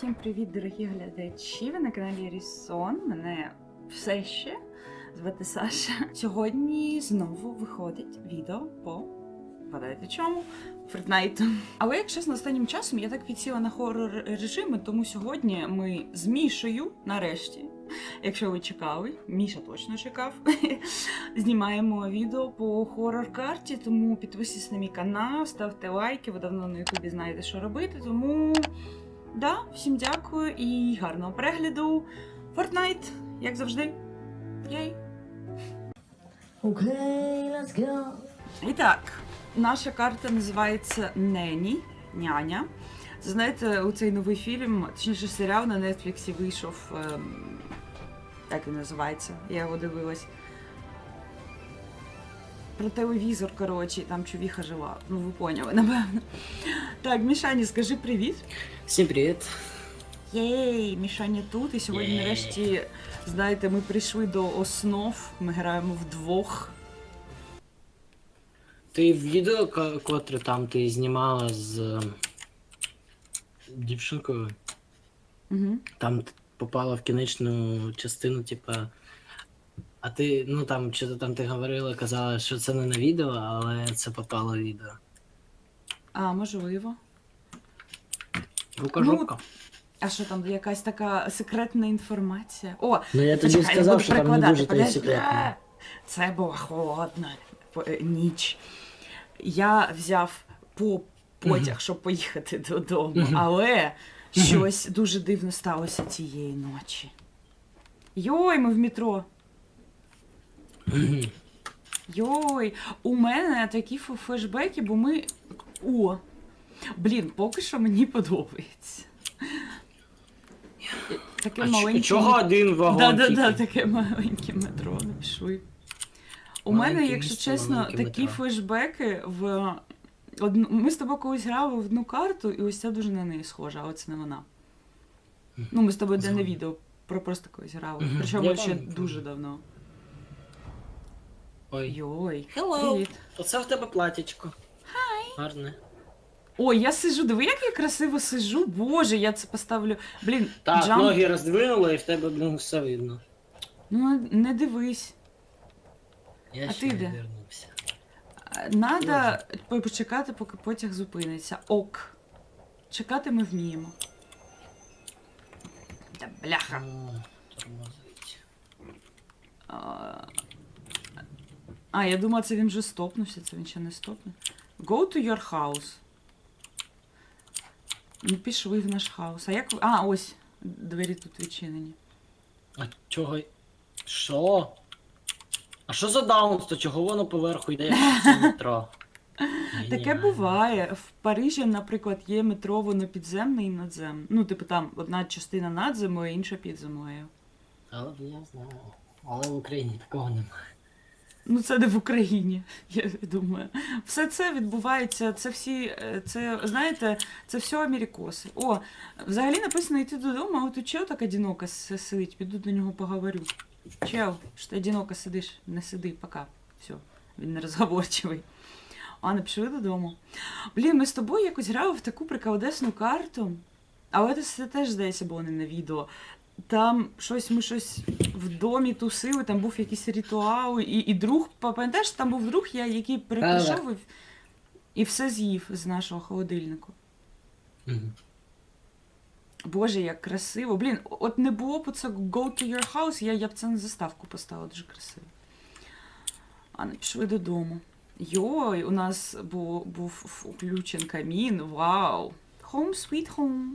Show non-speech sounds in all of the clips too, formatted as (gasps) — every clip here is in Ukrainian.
Всім привіт, дорогі глядачі! Ви на каналі Рісон. Мене все ще звати Саша. Сьогодні знову виходить відео по вгадайте чому Фортнайту. Але як чесно, останнім часом я так підсіла на хорор режими, тому сьогодні ми з Мішею, нарешті, якщо ви чекали, Міша точно чекав. (laughs) Знімаємо відео по хорор карті, тому підписуйтесь на мій канал, ставте лайки. Ви давно на Ютубі знаєте, що робити. Тому да, всім дякую і гарного перегляду. Fortnite, як завжди. Єй! Okay, let's go. І так, наша карта називається Нені, няня. Це знаєте, у цей новий фільм, точніше серіал на Нетфліксі вийшов. Ем, як він називається? Я його дивилась. Про телевізор, коротше, там чувіха жила. Ну, ви поняли, напевно. Так, Мішані, скажи привіт. Всім привіт. Єй, Мішаня тут. І сьогодні, Є. нарешті, знаєте, ми прийшли до основ. Ми граємо вдвох. Ти в відео, котре там ти знімала з е, дівчинкою, Угу. там попала в кінечну частину, типа. А ти, ну там, що там ти говорила, казала, що це не на відео, але це попало в відео. А, можливо. Рукожопка. А що там, якась така секретна інформація? О, Ну я тобі почекай, я сказав, буду що там не перекладати. дуже то й Подожди. секретно. Це була холодна е, ніч. Я взяв по потяг, щоб поїхати додому, Мгм. але щось дуже дивно сталося цієї ночі. Йой, ми в метро. Йой, у мене такі флешбеки, бо ми. О! Блін, поки що мені подобається. Таке А маленьке. чого один вагон? Да, да, да, таке маленьке метро не пішли. У Маленьке мене, якщо місце, чесно, такі метро. флешбеки в одну. Ми з тобою колись грали в одну карту, і ось ця дуже на неї схожа, але це не вона. Ну, ми з тобою де не відео, про просто колись грали. Причому ще дуже давно. Ой. Йой. Hello. Привіт. Оце в тебе платічко. Гарне. Ой, я сижу, диви, як я красиво сижу. Боже, я це поставлю. Блін, Так, джамп. ноги роздвинула і в тебе, блін, все видно. Ну, не дивись. Я А ще ти не де? вернувся. Надо по- почекати, поки потяг зупиниться. Ок. Чекати ми вміємо. Та бляха. О, тормозить. А, а, я думала, це він вже стопнувся, це він ще не стопнув. Go to your house. Ну, пішли в наш хаус. А як. А, ось. Двері тут відчинені. А чого? Що? А що за даунсто? Чого воно поверху йде, як це метро? (laughs) Таке буває. В Парижі, наприклад, є метро, воно підземне і надземне. Ну, типу, там одна частина над землею, інша під землею. Але я знаю. Але в Україні такого немає. Ну, це не в Україні, (laughs) я думаю. Все це відбувається, це всі, е, це, знаєте, це все Америкоси. О, взагалі написано йти додому, а от тут чел так одиноко сидить, піду до нього поговорю. Чел, що ти одиноко сидиш, не сиди, пока. Все, він не розговорчивий. А, не пішли додому. Блін, ми з тобою якось грали в таку приколдесну карту. Але це теж, здається, було не на відео. Там щось ми щось в домі тусили, там був якийсь ритуал, і, і друг, пам'ятаєш, там був друг, я, який прийшов і, і все з'їв з нашого холодильнику. Мгм. Боже, як красиво. Блін, от не було б це go to your house, я, я б це на заставку поставила дуже красиво. А не пішли додому. Йой, у нас був, був включен камін. Вау! Home sweet home.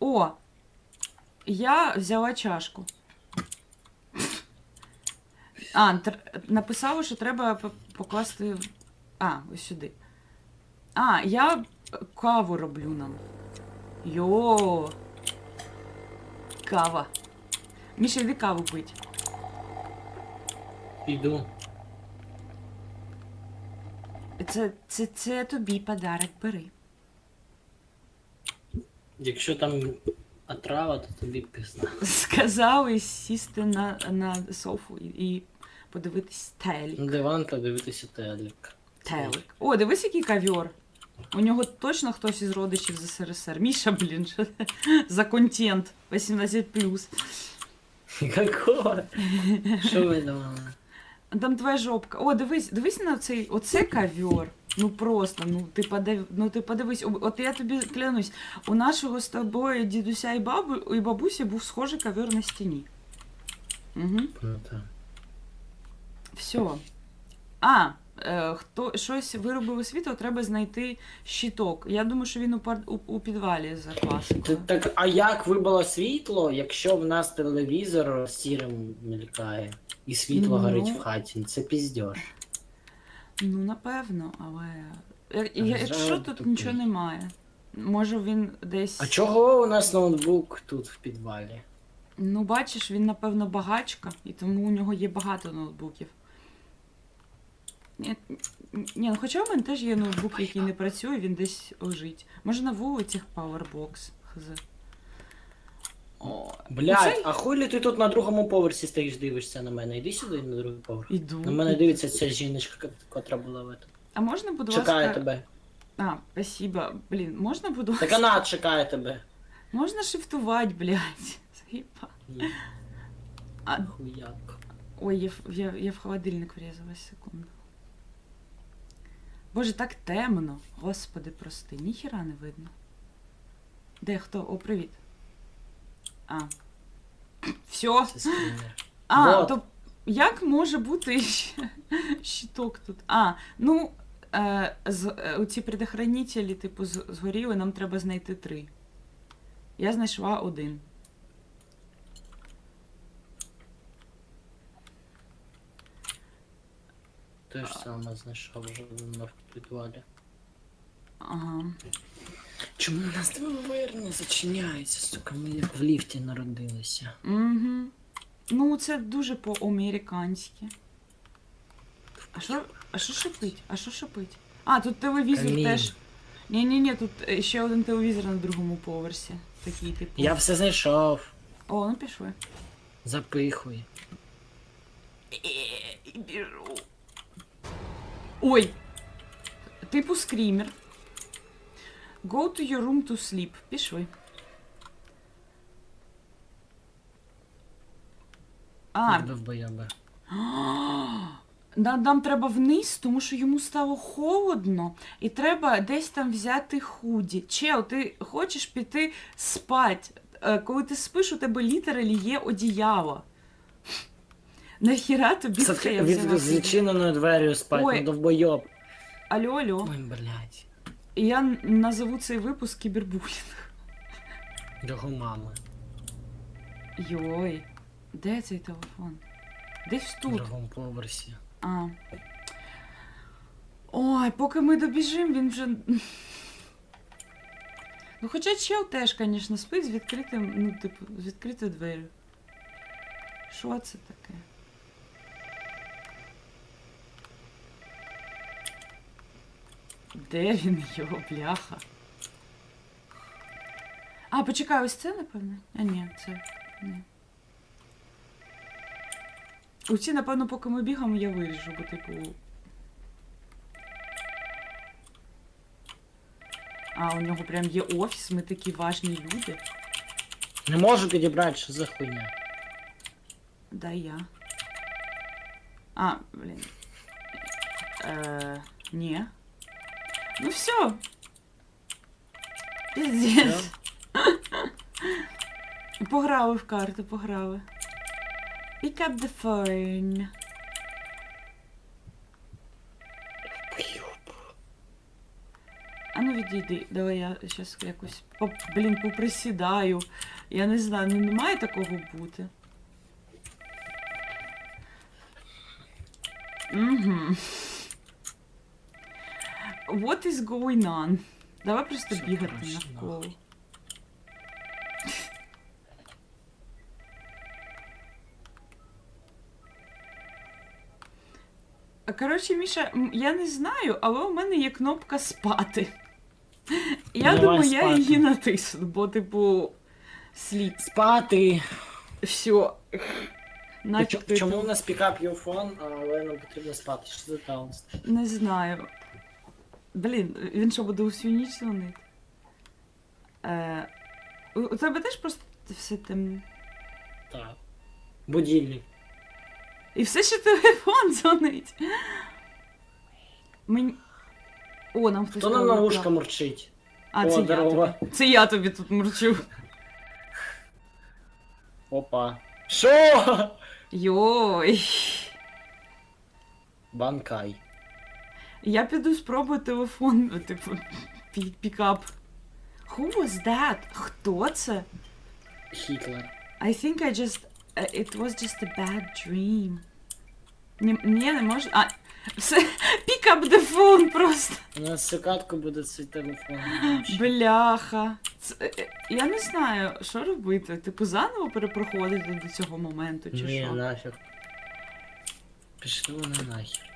О! Я взяла чашку. А, написало, що треба покласти. А, ось сюди. А, я каву роблю нам. Йо. Кава. Міша, йди каву пить. Піду. Це, це, це тобі подарок бери. Якщо там отрава, то тобі пізна. (laughs) Сказали сісти на, на софу і, і подивитись телек. На диван подивитися телек. Телек. О, дивись, який ковер. У нього точно хтось із родичів з СРСР. Міша, блін, що за контент 18+. Какого? Що ви думали? Там твоя жопка. О, дивись, дивись на цей оце ковер. Ну просто, ну ти подив, ну ти подивись, от я тобі клянусь, у нашого з тобою дідуся і бабу і бабусі був схожий ковер на стіні. Угу. Ну. Все. А, е, хто щось виробив освіту, треба знайти щиток. Я думаю, що він у, пар- у, у підвалі за класикою. Так, а як вибило світло, якщо в нас телевізор сірим мелькає і світло Ну. горить в хаті? Це піздьош. Ну, напевно, але. Я, якщо тут тупий. нічого немає. Може він десь. А чого у нас ноутбук тут в підвалі? Ну, бачиш, він, напевно, багачка, і тому у нього є багато ноутбуків. Ні, ні, ну хоча в мене теж є ноутбук, який не працює, він десь лежить. Може на вулицях Powerbox. Хз. О, Блядь, оцей- а хулі ти тут на другому поверсі стоїш, дивишся на мене? Іди сюди на другий поверх. Іду. На мене дивиться ця жіночка, котра була в этом. А можна, будь Чекає ласка. тебе. А, спасибо. Блін, можна, будь ласка. Так вона чекає тебе. Можна шифтувати, блядь. (laughs) Заєба. А, Хуяк. ой, я, в- я, я в холодильник врізалась секунду. Боже, так темно. Господи, прости, ніхіра не видно. Де хто? О, привіт. А. Все. А, Вот. то як може бути (laughs) щиток тут? А, ну, е, з, е, ці предохранителі, типу, з- згоріли, нам треба знайти три. Я знайшла один. Те ж саме знайшов вже в підвалі. Ага. Чому у нас двері не зачиняються, сука, ми як в ліфті народилися. Угу. Ну, це дуже по-американськи. А що, а що шипить? А що шипить? А, тут телевізор Камін. теж. Ні-ні-ні, тут е, ще один телевізор на другому поверсі. Такий, типу. Я все знайшов. О, ну пішли. Запихуй. І біжу. Ой. Типу скрімер. Go to your room to sleep. Пішли. А, Довбойоби. (gasps) нам, нам треба вниз, тому що йому стало холодно, і треба десь там взяти худі. Чел, ти хочеш піти спать. Е, Коли ти спиш, у тебе літералі є одіяло. (laughs) Нахіра тобі це я взяла з собі? зачиненою дверю спать, Ой. ну довбойоб. Алло, алло. Ой, блядь. Я назову цей випуск кібербулінг. Його мами. Йой. Де цей телефон? Десь В тут. другому поверсі. А. Ой, поки ми добіжимо, він вже. Ну, хоча чел теж, звісно, спить з відкритим, ну, типу, з відкритою дверю. Що це таке? Де він його, бляха? А, почекай, ось це, напевно? А, ні, це. Ні. Оці, напевно, поки ми бігаємо, я виріжу, бо типу. А, у нього прям є офіс, ми такі важні люди. Не можу підібрати, що за хуйня. Да, я. А, блін. Е, ні. Ну все. Піздець. Все? (laughs) Пограли в карти, пограли. Pick up the phone. А ну відійди, давай я щас якось по, блін, поприсідаю. Я не знаю, ну не має такого бути. Угу. What is going on? Давай просто бігати навколо. Коротше, Міша, я не знаю, але у мене є кнопка спати. Я Давай думаю, я спати. її натисну, бо, типу, слід. Спати. Все. Чому у нас пікап your phone, але нам потрібно спати? Що за таунс? не знаю. Блін, він що буде усю ніч дзвонити? Е, у, у тебе теж просто все темне. Так. Будильник. І все ще телефон дзвонить. Мені... О, нам хтось Хто на сказав, наушка мурчить? А, О, це я, здорово. тобі. це я тобі тут мурчу. Опа. Шо? Йой. Банкай. Я піду спробую телефон, типу, пі- пікап. Who was that? Хто це? Хітлер. I think I just... uh, It was just a bad dream. Ні, ні, не можна... А, все, pick up the phone просто. У нас всю буде цей телефон. Бляха. Це, е, е, я не знаю, що робити. Типу, заново перепроходити до цього моменту, чи Ні, що? нафіг. Пішли вони нахер.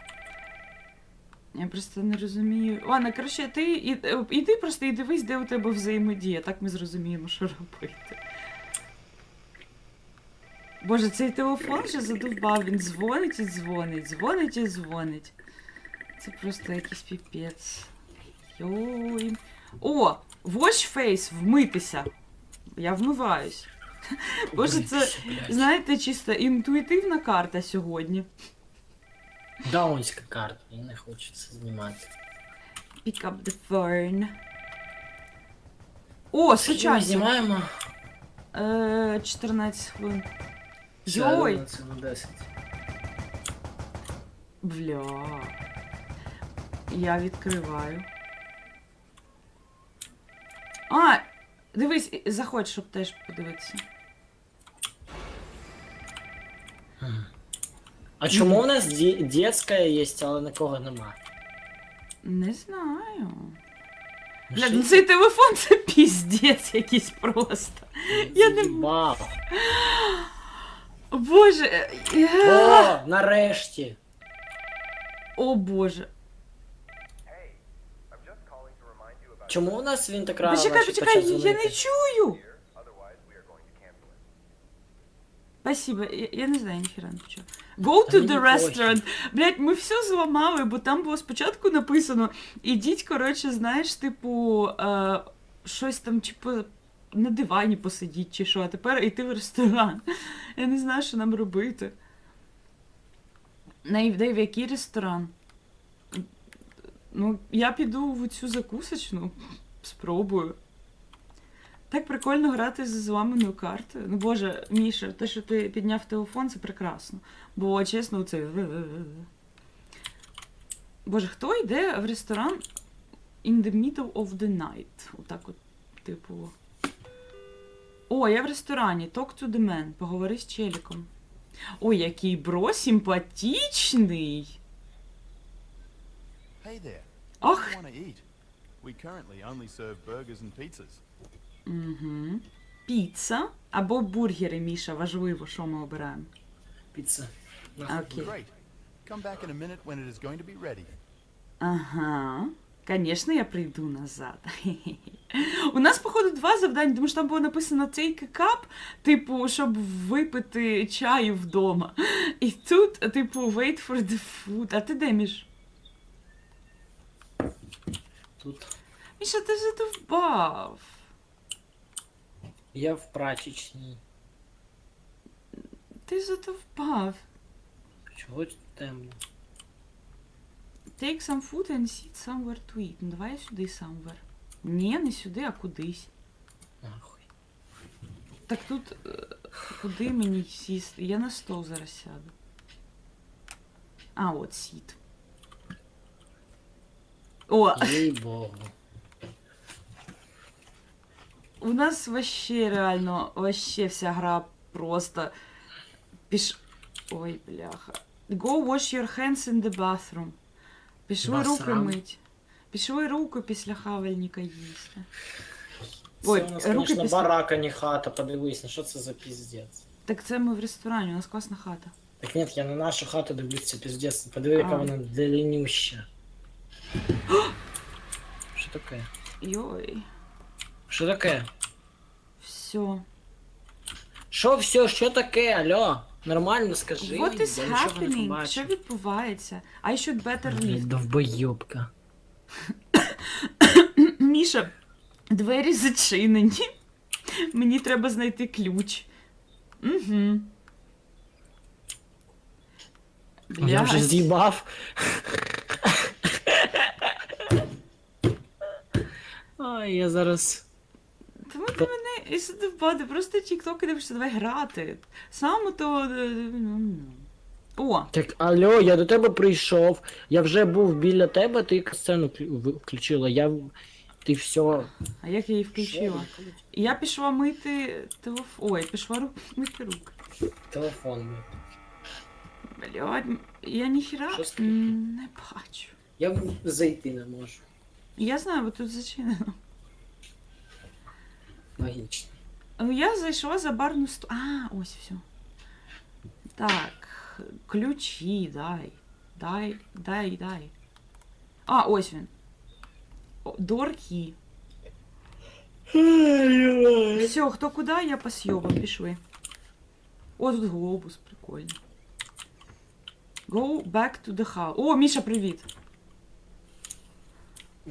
Я просто не розумію. Ладно, коротше, ти е, іди просто і дивись, де у тебе взаємодія, так ми зрозуміємо, що робити. Боже, цей телефон вже задовбав, він дзвонить і дзвонить, дзвонить і дзвонить. Це просто якийсь піпець. Йой. О! Wash face, вмитися. Я вмиваюсь. (laughs) Боже, це, знаєте, чисто інтуїтивна карта сьогодні. Даунська карта, мені не хочеться знімати. Pick up the phone. О, Ми сучасно. знімаємо. Е, 14 хвилин. Йой! Це на 10. Бля. Я відкриваю. А! Дивись, і- заходь, щоб теж подивитися. А чому у нас ді- дітська є, але нікого нема? Не знаю. Ну, Бля, ну цей телефон це піздець якийсь просто. я не Заїбав. Боже. е, е, О, нарешті. О боже. Чому у нас він так рано Почекай, почекай, я не чую. Спасибо, я, я не знаю, ніхера не почула. Go to the restaurant. Блять, ми все зламали, бо там було спочатку написано, ідіть, коротше, знаєш, типу, е, щось там, типу, на дивані посидіть чи що, а тепер йти в ресторан. Я не знаю, що нам робити. Найвдай, в який ресторан? Ну, я піду в цю закусочну, спробую. Так прикольно грати з зламаною картою. Ну боже, Міша, те, що ти підняв телефон, це прекрасно. Бо чесно, це. Боже, хто йде в ресторан in the middle of the night? Отак от, типу. О, я в ресторані. Talk to the man. Поговори з челіком. Ой, який бро симпатичний. Hey there. Ах. What Угу. Піца або бургери, Міша, важливо, що ми обираємо. Піца. Окей. Come back in a minute when it is going to be ready. Ага. Конечно, я прийду назад. (laughs) У нас, походу, два завдання, тому що там було написано take a cup, типу, щоб випити чаю вдома. І тут, типу, wait for the food. А ти де, Міш? Тут Міша, ти задовбав. Я в прачечній. Ти задовбав. Чого тут темно? Take some food and sit somewhere to eat. Ну, давай сюди somewhere. Ні, не сюди, а кудись. Нахуй. Так тут е, куди мені сісти? Я на стол зараз сяду. А, от сіт. О, Їй богу. у нас вообще реально, вообще вся гра просто піш... Ой, бляха. Go wash your hands in the bathroom. Пішли руки Басрам. мить. Пішли руки після хавальника їсти. Це Ой, у нас, руки конечно, після- барака, не хата, подивись, ну що це за піздець? Так це ми в ресторані, у нас класна хата. Так нет, я на нашу хату дивлюсь, це піздець. Подиви, яка А. вона длиннюща. Що (gasps) таке? Йой. Що таке? Все. Що все, що таке? Алло? Нормально скажи. What is happening? Що відбувається? I should better leave. Довбойобка. (coughs) Міша, двері зачинені. Мені треба знайти ключ. Угу. Я вже з'їбав. Ой, я зараз. Тому ти мене і задовбати, просто тік-ток дивишся, давай грати. Саме то. е, О, Так, алло, я до тебе прийшов. Я вже був біля тебе, ти сцену вклю- включила. Я. Ти все. а як я її включила? Я пішла мити телефон. Ой, пішла ру... мити руки. Телефон. Блядь, я ніхіра Що з м, не бачу. Я в- зайти не можу. Я знаю, бо тут зачинено. Логічно. Ну, Я зайшла за барну сту. А, ось все. Так, ключі, дай. Дай, дай, дай. А, ось він. Доркі. Все, хто куди, я по сьобам, пішли. О, тут глобус, прикольно. Go back to the house. О, Міша, привіт.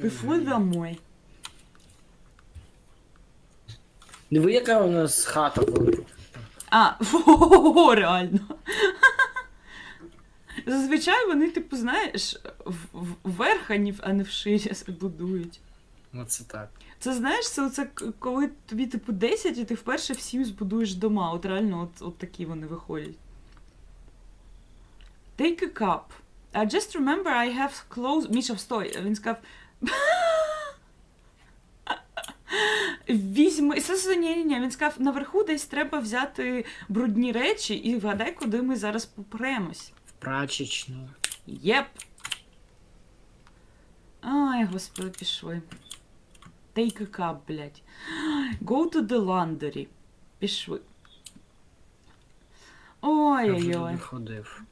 Пішли домой. Диви, яка у нас хата велика. А, (laughs) о, реально. (laughs) Зазвичай вони, типу, знаєш, вверх, а не в- а не вширі (laughs) будують. Оце так. Це знаєш, це оце коли тобі, типу, 10, і ти вперше всім збудуєш дома. От реально, от, от такі вони виходять. Take a cup. I just remember I have clothes... Міша, стой. Він сказав. Візьми. Ні, ні, ні. Він сказав, наверху десь треба взяти брудні речі і вгадай, куди ми зараз попремось. В прачечну. Єп. Ай, господи, пішли. Take a cup, блядь. Go to the laundry. Пішли. Ой-ой-ой. виходив.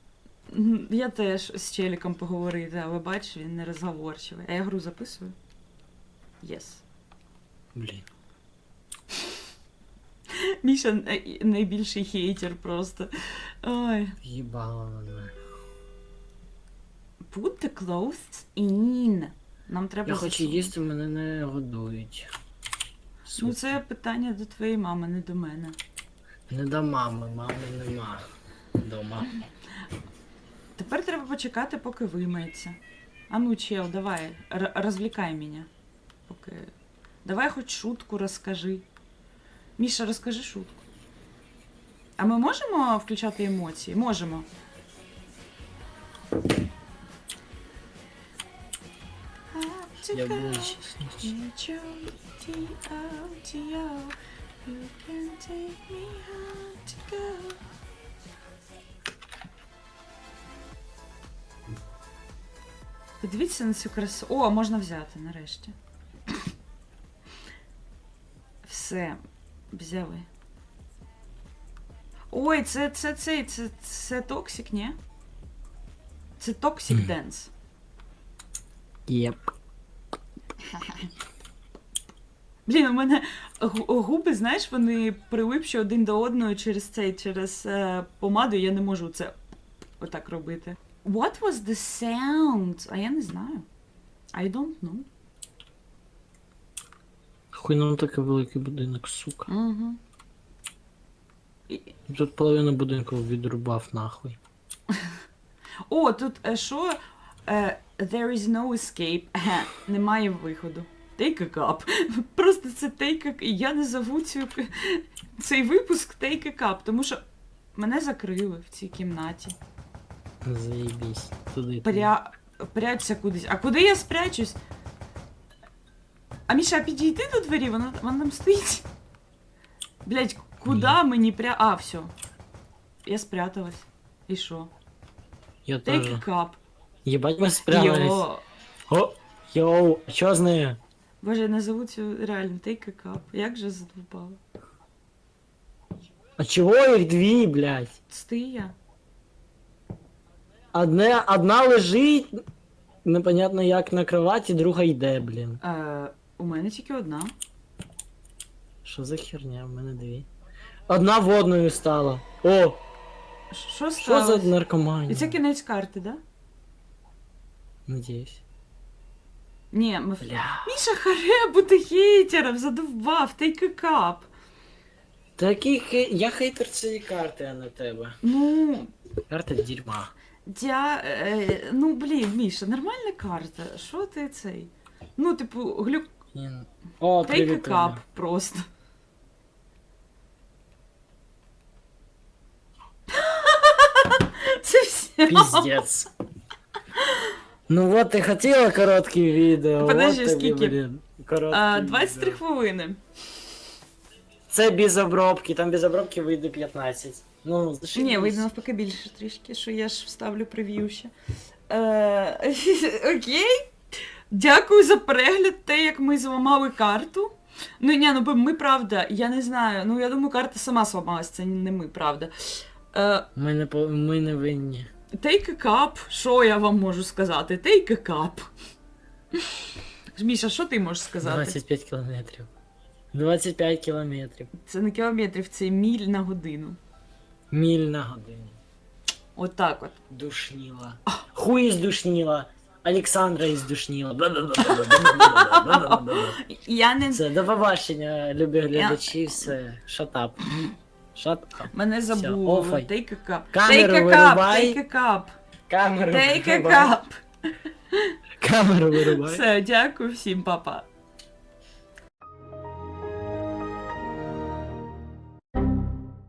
Мгм, Я теж з челіком поговорити, але бачиш, він не розговорчивий. А я гру записую? Єс. Блін. Міша най- найбільший хейтер просто. Ой. Мене. Put the clothes in. Нам треба Я хочу засунути. їсти, мене не годують. Ну, Сука. це питання до твоєї мами, не до мене. Не до мами, мами нема. Дома. Тепер треба почекати, поки вимиється. А ну, чел, давай, р- розвлікай мене. Поки... Давай хоч шутку розкажи. Міша, розкажи шутку. А ми можемо включати емоції? Можемо. Я буду. Подивіться на цю красу. О, можна взяти нарешті. Все, взяли. Ой, це це це, це, це токсик, ні? Це токсик денс. Єп. Блін, у мене губи, знаєш, вони прилипші один до одного через цей, через е, помаду, я не можу це отак робити. What was the sound? А я не знаю. I don't know. Хуй нам такий великий будинок, сука. Угу. Тут половину будинку відрубав нахуй. О, тут е, що? Е, there is no escape. Немає виходу. Take a cup. (laughs) Просто це take a... Я не зову цю... цей випуск take a cup, тому що мене закрили в цій кімнаті. Туди. туди. Пря... Прячься кудись. А куди я спрячусь? А Міша, а підійти до двері, вона, вона там стоїть. Блять, куди Ні. мені пря. А, все. Я спряталась. І що? Я Take cup. Єбать ми спрятались. Йо. О, йоу, що з нею? Боже, я назову цю реально take a cup. Як же задовбало. А чого їх дві, блядь? Стия. Одне, одна лежить, непонятно як на кроваті, друга йде, блін. Е, у мене тільки одна. Що за херня? В мене дві. Одна водною стала. О, Що що за сталося? наркоманія? І це кінець карти, да? Надіюсь. Ні, ми... Бля. Міша харе бути хейтером, задовбав, take a cup. Та хей... Я хейтер цієї карти, а не тебе. Ну, Карта дерьма. я, е, ну блін, Міша, нормальна карта. Що ти цей? Ну, типу, глюк Ні. О, take a cup просто. Це все. Піздец. Ну вот ти хотіла коротке відео. Подожди, вот тобі, скільки? блін, коротке А, 23 відео. хвилини. Це без обробки, там без обробки вийде 15. Ну, зашибись. Ні, вийде навпаки більше трішки, що я ж вставлю прев'ю ще. Е, (laughs) окей. Дякую за перегляд, те, як ми зламали карту. Ну ні, ну ми правда, я не знаю. Ну я думаю, карта сама зламалась, це не ми, правда. Е, Ми не, по... ми не винні. take a cup, що я вам можу сказати? Take a cup. Міша, що ти можеш сказати? 25 кілометрів. 25 кілометрів. Це не кілометрів, це міль на годину. Міль на годину. Отак от. Душніла. Хуй здушніла. Олександра іздушніла. Я не Це до побачення, любі глядачі, все. Shut up. Shut up. Мене Все, забули. офай. Take a cup. Камеру take a cup, вирубай. take a cup. Камеру Take a вирубай. cup. Камеру вирубай. Все, дякую всім, папа.